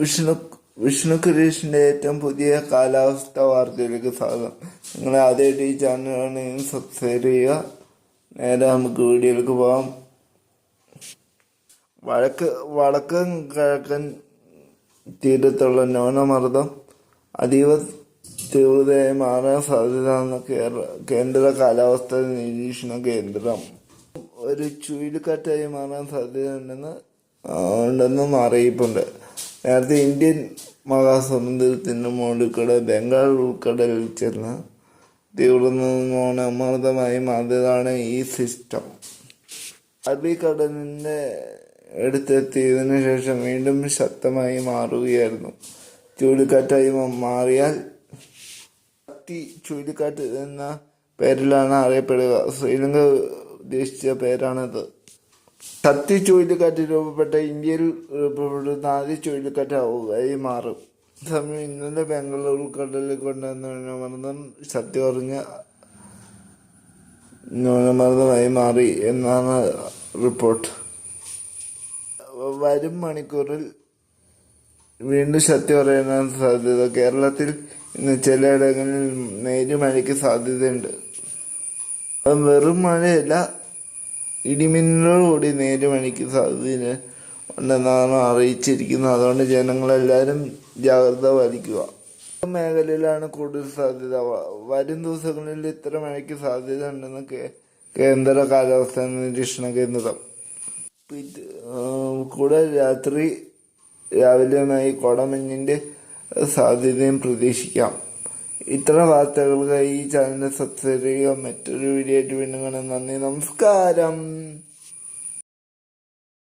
വിഷ്ണു വിഷ്ണു കരീഷിന്റെ ഏറ്റവും പുതിയ കാലാവസ്ഥ വാർത്തയിലേക്ക് സ്വാഗതം. നിങ്ങൾ ആദ്യമായിട്ട് ഈ ചാനലാണെങ്കിൽ സബ്സ്ക്രൈബ് ചെയ്യുക. നേരെ നമുക്ക് വീഡിയോയിലേക്ക് പോകാം. വടക്ക് വടക്കൻ കിഴക്കൻ തീരത്തുള്ള ന്യൂനമർദ്ദം അതീവ തീവ്രതയായി മാറാൻ സാധ്യതയെന്ന് കേരള കേന്ദ്ര കാലാവസ്ഥാ നിരീക്ഷണ കേന്ദ്രം. ഒരു ചുഴലിക്കാറ്റായി മാറാൻ സാധ്യതയുണ്ടെന്ന് ഉണ്ടെന്നും അറിയിപ്പുണ്ട്. നേരത്തെ ഇന്ത്യൻ മഹാസമുദ്രത്തിന് മുകളിൽക്കൂടെ ബംഗാൾ ഉൾക്കടലിൽ ചെന്ന് തീവ്രമാണ് അമൃതമായി മാറിയതാണ് ഈ സിസ്റ്റം. അറബിക്കടലിന്റെ അടുത്തെത്തിയതിനു ശേഷം വീണ്ടും ശക്തമായി മാറുകയായിരുന്നു. ചുഴലിക്കാറ്റായി മാറിയാൽ ശക്തി ചുഴലിക്കാറ്റ് എന്ന പേരിലാണ് അറിയപ്പെടുക. ശ്രീലങ്ക ഉദ്ദേശിച്ച പേരാണിത്. ശക്തി ചുഴലിക്കാറ്റ് രൂപപ്പെട്ട ഇന്ത്യയിൽ രൂപപ്പെടുന്ന ആദ്യ ചുഴലിക്കാറ്റായി മാറും. സമയം ഇന്നലെ ബാംഗ്ലൂർ ഉൾക്കടലിൽ കൊണ്ടുവന്ന ന്യൂനമർദ്ദം ശക്തി കുറഞ്ഞ ന്യൂനമർദ്ദമായി മാറി എന്നാണ് റിപ്പോർട്ട്. വരും മണിക്കൂറിൽ വീണ്ടും ശക്തി കുറയാൻ സാധ്യത. കേരളത്തിൽ ഇന്ന് ചിലയിടങ്ങളിൽ നേരിയ മഴയ്ക്ക് സാധ്യതയുണ്ട്. അത് വെറും മഴയല്ല ഇടിമിന്നലോടുകൂടി നേരെ മഴയ്ക്ക് സാധ്യത ഉണ്ടെന്നാണ് അറിയിച്ചിരിക്കുന്നത്. അതുകൊണ്ട് ജനങ്ങളെല്ലാവരും ജാഗ്രത പാലിക്കുക. മേഖലയിലാണ് കൂടുതൽ സാധ്യത. വരും ദിവസങ്ങളിൽ ഇത്ര മഴയ്ക്ക് സാധ്യത ഉണ്ടെന്ന് കേന്ദ്ര കാലാവസ്ഥാ നിരീക്ഷണ കേന്ദ്രം. കൂടെ രാത്രി രാവിലെയുമായി കൊടമഞ്ഞിന്റെ സാധ്യതയും പ്രതീക്ഷിക്കാം. ഇത്ര വാർത്തകൾക്കായി ഈ ചാനൽ സബ്സ്ക്രൈബ് ചെയ്യുക. മറ്റൊരു വീഡിയോ ആയിട്ട് വീണ്ടും കാണാം. നന്ദി നമസ്കാരം.